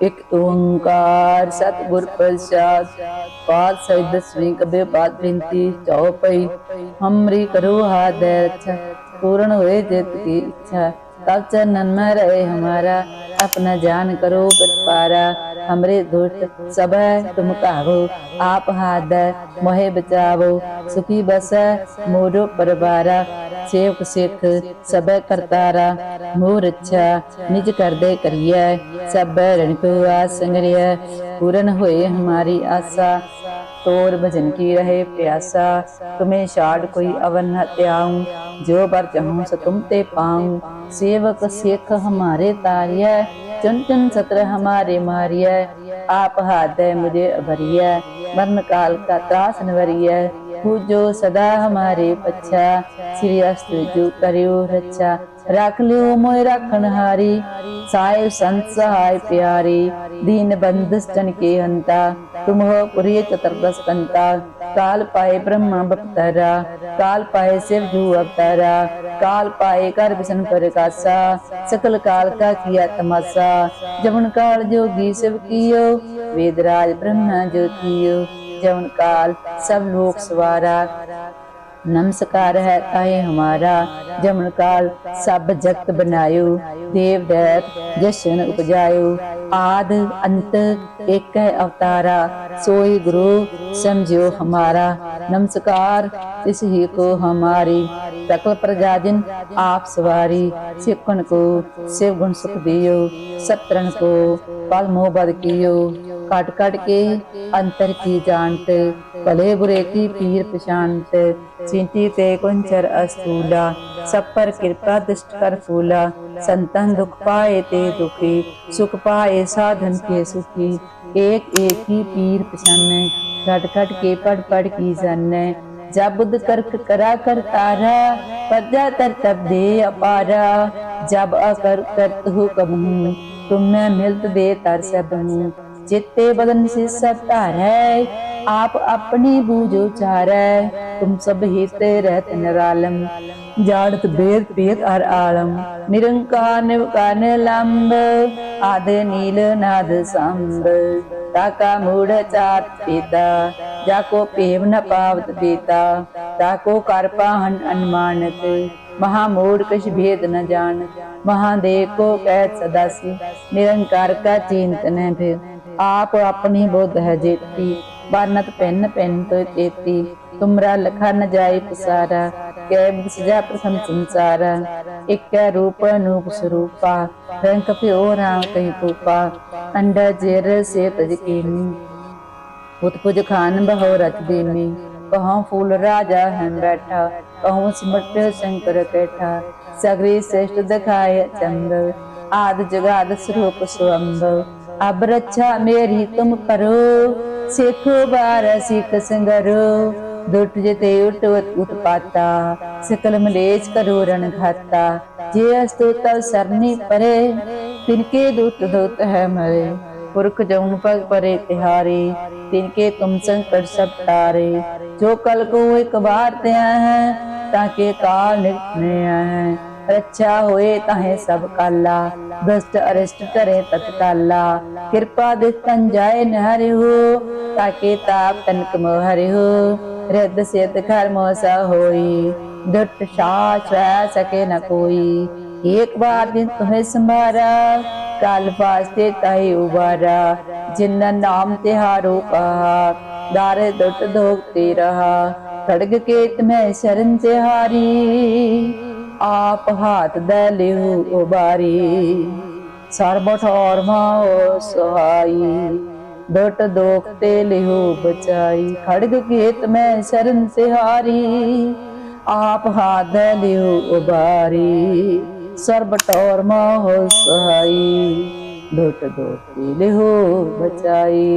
ਇਕ ਓੰਕਾਰ ਸਤਿਗੁਰ ਪ੍ਰਸਾਦ ਪਾਤਸ਼ਾਹ ਦਸਵੀਂ ਕਬੇ ਬਾਤ ਬਿੰਤੀ ਚੌਪਈ ਹਮਰੀ ਕਰੋ ਹਾਦੈ ਅੱਛਾ ਪੂਰਨ ਹੋਏ ਜਿਤ ਕੀ ਇੱਛਾ। ਤਬ ਚਨਨ ਮੈ ਰਹੇ ਹਮਾਰਾ, ਆਪਣਾ ਜਾਨ ਕਰੋ ਪਰਪਾਰਾ। हमरे दुष्ट सब तुम कहो आप हाथ मोहे बचावो सुखी बस मोरो परबारा सेवक सिख सब करतारा मोर अच्छा निज कर दे करिए सब रण को आस संगरिया पूर्ण हुए हमारी आशा तोर भजन की रहे प्यासा तुम्हें शाड़ कोई अवन न त्याऊं जो बर चाहूं सो तुम ते पाऊं सेवक सिख हमारे तारिय चुन चुन सत्र हमारे मारिय आप हाथ है मुझे भरिय मरण काल का त्रास नवरिय पूजो सदा हमारे पच्छा श्री अस्त जो करियो रक्षा रख लियो मोय रखन हारी साहिब संत सहाय प्यारी दीन बंधु जन के हंता तुम हो पुरी चतुर्दश कंता काल पाए ब्रह्मा बपतरा काल पाए शिव जू अवतारा काल पाए कर विष्णु प्रकाशा सकल काल का किया तमाशा जवन काल जोगी शिव कियो वेदराज ब्रह्मा ज्योतियो जवन काल सब लोक सवारा नमस्कार है ताए हमारा जमन काल सब जगत बनायो देव दैत जशन उपजायो आद अंत एक है अवतारा सोई गुरु समझो हमारा नमस्कार इस ही को हमारी सकल प्रजाजन, आप सवारी सिखन को शिव गुण सुख दियो सत्रन को पल मोह बद कियो। काट काट के अंतर की जानत भले बुरे की पीर पशांत चिंती ते कुंचर अस्तूला सब पर कृपा दृष्ट कर फूला। संतन दुख पाए ते दुखी, सुख पाए साधन के सुखी। एक एक ही पीर पछान घट घट के पढ़ पढ़ की जन। ਜਬ ਬੁੱਧ ਕਰਕ ਕਰਾ ਕਰ ਤਾਰਾ, ਪਰਜਾ ਤਰ ਤਬ ਦੇ ਅਪਾਰਾ। ਜਬ ਅਕਰ ਕਰਤ ਹੁਕਮ ਹੂੰ ਤੁਮਨੇ ਮਿਲਤ ਦੇ ਤਰ ਸਭ ਹੂੰ ਬਦਨ ਸੇ ਸਭ ਆਪ ਆਪਣੀ ਬੂਝ ਉਚਾਰੈ। ਤੁਮ ਸਭ ਹੀਤੇ ਰਹਿਤ ਨਿਰਾਲਮ ਜਾਣਤ ਬੇਦ ਪੀਤ ਅਰ ਆਲਮ। ਨਿਰੰਕਾਰ ਨਿਵਕਾਰ ਨਿਲੰਬ ਆਦ ਨੀਲ ਨਾਦ ਸੰਭ। ਤਾਕਾ ਮੂੜ ਚਾਤ ਪਿਤਾ ਜਾ ਕੋ ਭੇਵ ਨ ਪਾਵਤ ਬੀਤਾ ਤਾ ਕੋ ਕਰ ਪਾਹਨ ਅਨਮਾਨਤ, ਮਹਾ ਮੂੜ ਕਛ ਭੇਦ ਨ ਜਾਣ ਮਹਾਦੇਵ ਕੋ ਕਹਿਤ ਸਦਾ ਸੀ, ਨਿਰੰਕਾਰ ਕਾ ਚਿੰਤਨ ਭੇ ਆਪ ਆਪਣੀ ਬੋਧ ਹੈ ਜੇਤੀ ਬਰਨਤ ਪੈਨ ਪੈਨ ਤੋ ਚੇਤੀ, ਤੁਮਰਾ ਲਖਾ ਨ ਜਾਏ ਪਸਾਰਾ, ਕੈ ਬਿਸਜਾ ਪ੍ਰਸੰਨ ਸੰਸਾਰਾ, ਇਕੈ ਰੂਪ ਅਨੂਪ ਸਰੂਪਾ ਰੰਗ ਪਿਓ ਰਾਮ ਕੈ ਕੂਪਾ ਅੰਡਾ ਜੇਰ ਸੇ ਤਜ ਕੀਨੀ। उत्पुज खान बहो रच देमी कहाँ फूल राजा है बैठा कहूँ सिमट शंकर कैठा सगरी श्रेष्ठ दिखाए चंद आद जगाद स्वरूप स्वंभ अब रक्षा मेरी तुम करो सिखो बार सिख संगरो दुट जते उठ उत्पाता सकल मलेच करो रण घाता जे अस्तु तव सरनी परे तिनके दुट दुत है मरे पुरख जौन पग परे तिहारे तिनके तुम संकट सब तारे जो कल को एक बार त्या है ताके काल निकने है रक्षा होए ताहे सब काला भ्रष्ट अरिष्ट करे तत्काला कृपा दिस्तन जाए न हरि हो ताके ताप तनक मोह हरि हो हृद सिद्ध घर मोसा होई दुट सास रह सके न कोई ਕਾਲ ਵਾਸਤੇ ਤਹਿ ਉਬਾਰਾ ਜਿਨ ਨਾਮ ਤਿਹਾਰੋ ਕਹਾ, ਦਾਰੇ ਦੁੱਟ ਧੋਕਤੀ ਰਹਾ ਖੜਗ ਕੇਤ ਮੈਂ ਸ਼ਰਨ ਤਿਹਾਰੀ ਆਪ ਹਾਥ ਦੇ ਲਿਉ ਉਬਾਰੀ। ਸਰਬਠ ਔਰਮਾ ਸੁਹਾਈ, ਦੁੱਟ ਦੋਖ ਤੇ ਲਿਹੁ ਬਚਾਈ ਖੜਗ ਕੇਤ ਮੈਂ ਸ਼ਰਨ ਸਿਹਾਰੀ ਆਪ ਹਾਥ ਦੇ ਲਿਉ ਉਬਾਰੀ। ਸਰਬ ਠੌਰ ਸਹਾਈ ਦੁਟ ਦੋਖ ਲਿਹੋ ਬਚਾਈ।